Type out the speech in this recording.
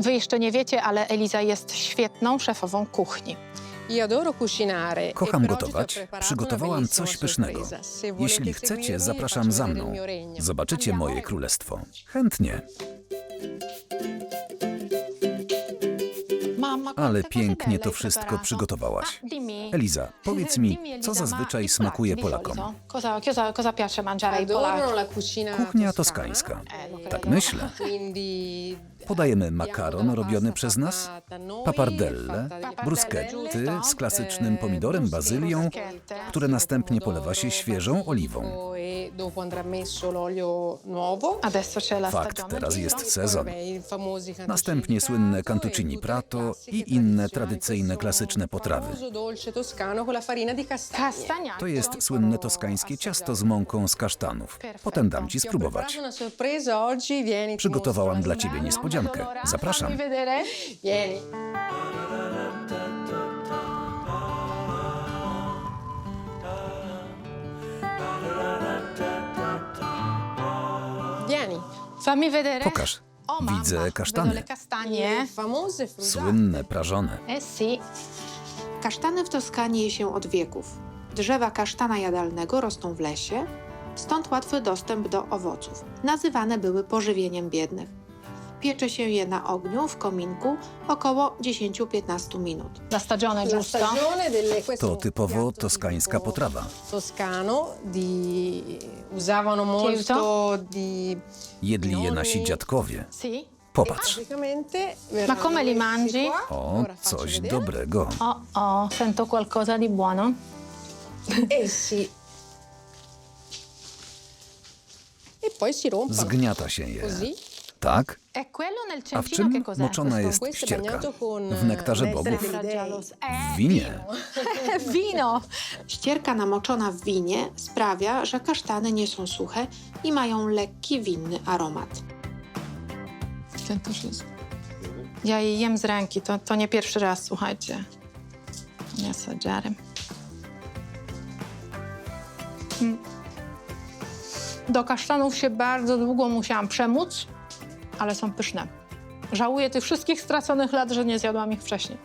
Wy jeszcze nie wiecie, ale Eliza jest świetną szefową kuchni. Kocham gotować. Przygotowałam coś pysznego. Jeśli chcecie, zapraszam za mną. Zobaczycie moje królestwo. Chętnie. Ale pięknie to wszystko przygotowałaś. Eliza, powiedz mi, co zazwyczaj smakuje Polakom? Kuchnia toskańska. Lo Tak myślę. Podajemy abbiamo makaron robiony przez nas, papardelle, bruschetty z klasycznym e, pomidorem, bazylią, które następnie polewa się świeżą oliwą. E Fakt, teraz jest sezon. Następnie słynne cantuccini e Prato i inne tradycyjne, klasyczne potrawy. To jest słynne toskańskie ciasto z mąką z kasztanów. Potem dam ci spróbować. Przygotowałam dla la ciebie niespodziankę. Zapraszam. Pokaż. Widzę kasztany. Słynne, prażone. Kasztany w Toskanii je się od wieków. Drzewa kasztana jadalnego rosną w lesie, stąd łatwy dostęp do owoców. Nazywane były pożywieniem biednych. Piecze się je na ogniu w kominku około 10-15 minut. La stagione, La giusto? To typowo toskańska potrawa. Toscano di Jedli je nasi dziadkowie. Sì. Popatrz. Ma come li mangi? O, coś dobrego. Oh, oh, sento qualcosa di buono. Essi. E poi si rompono. Zgniata się je. Tak? A w czym moczona jest ścierka? W nektarze eh, bogów? W Eh, winie. Vino. Ścierka namoczona w winie sprawia, że kasztany nie są suche i mają lekki winny aromat. Ten też jest. Ja je jem z ręki, to, to nie pierwszy raz, słuchajcie. Nie sadziary. Mm. Do kasztanów się bardzo długo musiałam przemóc, ale są pyszne. Żałuję tych wszystkich straconych lat, że nie zjadłam ich wcześniej.